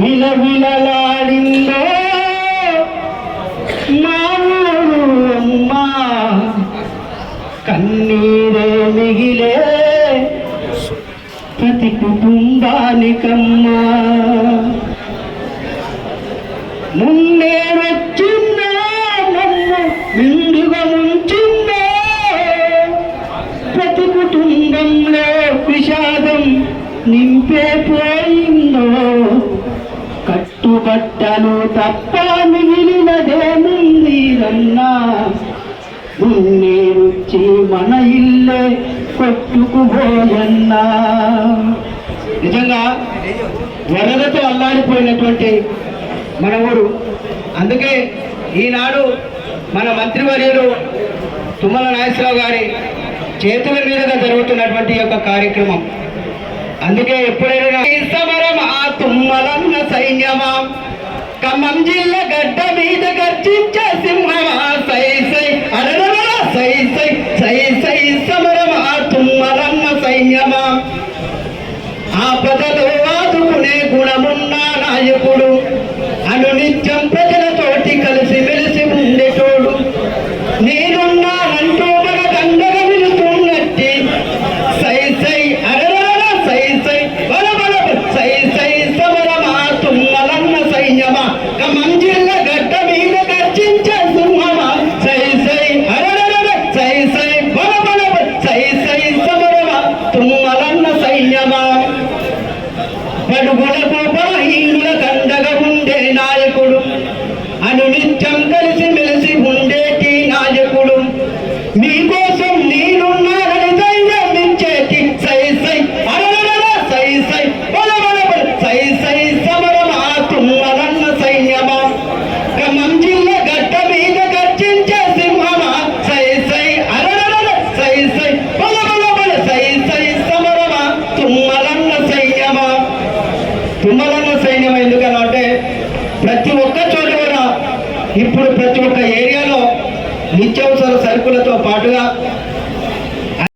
విలవిలలాడిందో. మా కన్నీరే మిగిలే. ప్రతి కుటుంబానికమ్మా ముందే వచ్చిందో నన్ను నిండుగా ముంచిందో. ప్రతి కుటుంబంలో విషాదం నింపే పోయిందో కట్టుబట్టలు తప్ప మిగిలినదేముంది రన్నా మన ఇల్లే కొట్టుకుపోయన్నా. నిజంగా వరదతో అల్లాడిపోయినటువంటి మన ఊరు. అందుకే ఈనాడు మన మంత్రివర్యులు తుమ్మల నాగేశ్వరరావు గారి చేతుల మీదుగా జరుగుతున్నటువంటి యొక్క కార్యక్రమం. అందుకే ఎప్పుడైనా సమరం ఆ తుమ్మలన్న సైన్యమా? ఖమ్మం జిల్లా గడ్డ మీద గర్జించే సింహమా? సై సై అడగరా సై సై సై సై సమరం ఆ తుమ్మలన్న సైన్యమా? ఆ ఆపదలో ఆదుకునే గుణమున్న పడుగులకు బలహీనుల దండగా ఉండే నాయకుడు. అనునిత్యం కలిసి మెలిసి ఉండేటి నాయకుడు. మీకో నేనున్నానని ధైర్యం ఇచ్చేటి సై సై అరరర సై సై బల బల బల సై సై సమరమా తుమ్మలన్న సైన్యమా ఖమ్మం జిల్లా గడ్డ మీద గర్జించే సింహమా సై సై అరరర సై సై బల బల బల సై సై సమరమా తుమ్మలన్న సైన్యమా తుమ్మలన్న సైన్యం ఎందుకనంటే ప్రతి ఒక్క చోట కూడా ఇప్పుడు ప్రతి ఒక్క ఏరియాలో నిత్యావసర సరుకులతో పాటుగా